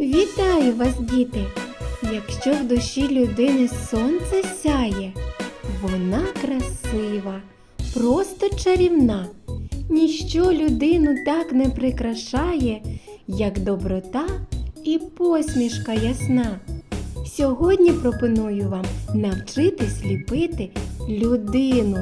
Вітаю вас, діти! Якщо в душі людини сонце сяє, вона красива, просто чарівна. Ніщо людину так не прикрашає, як доброта і посмішка ясна. Сьогодні пропоную вам навчитись ліпити людину.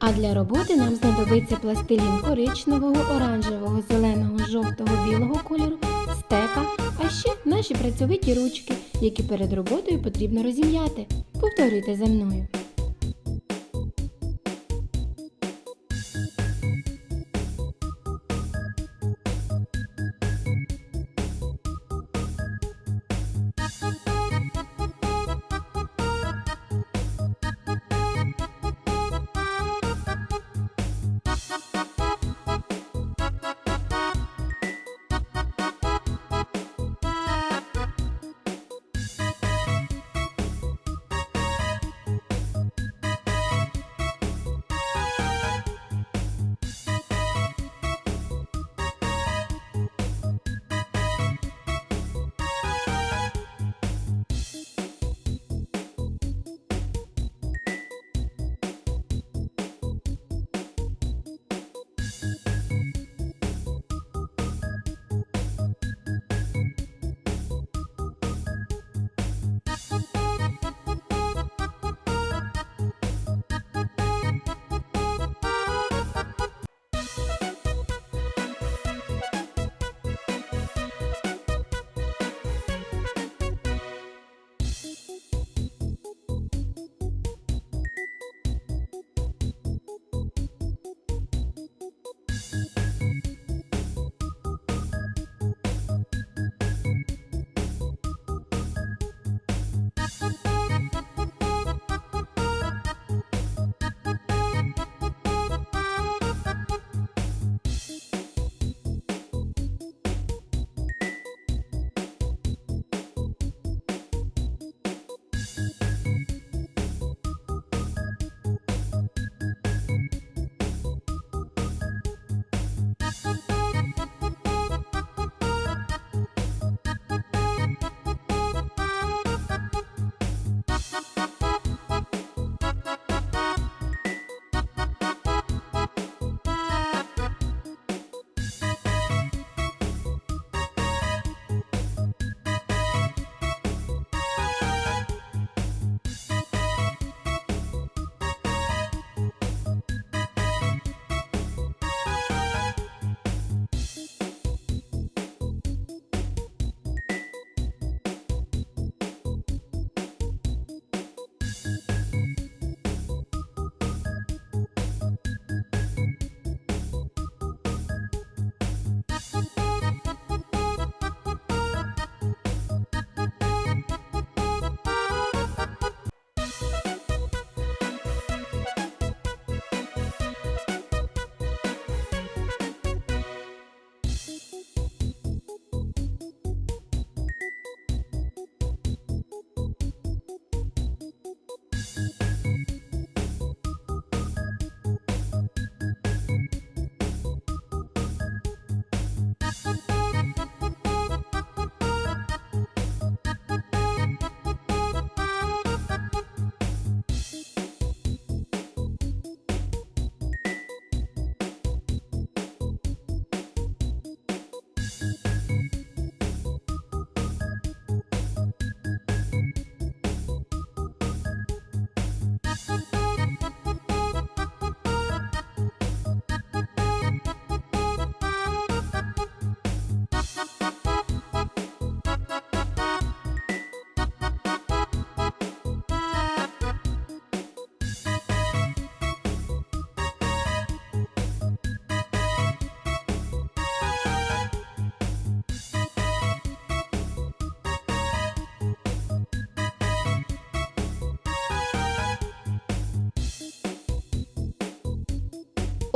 А для роботи нам знадобиться пластилін коричневого, оранжевого, зеленого, жовтого, білого кольору, стека, ще наші працьовиті ручки, які перед роботою потрібно розім'яти. Повторюйте за мною.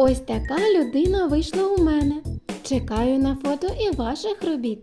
Ось така людина вийшла у мене. Чекаю на фото і ваших робіт.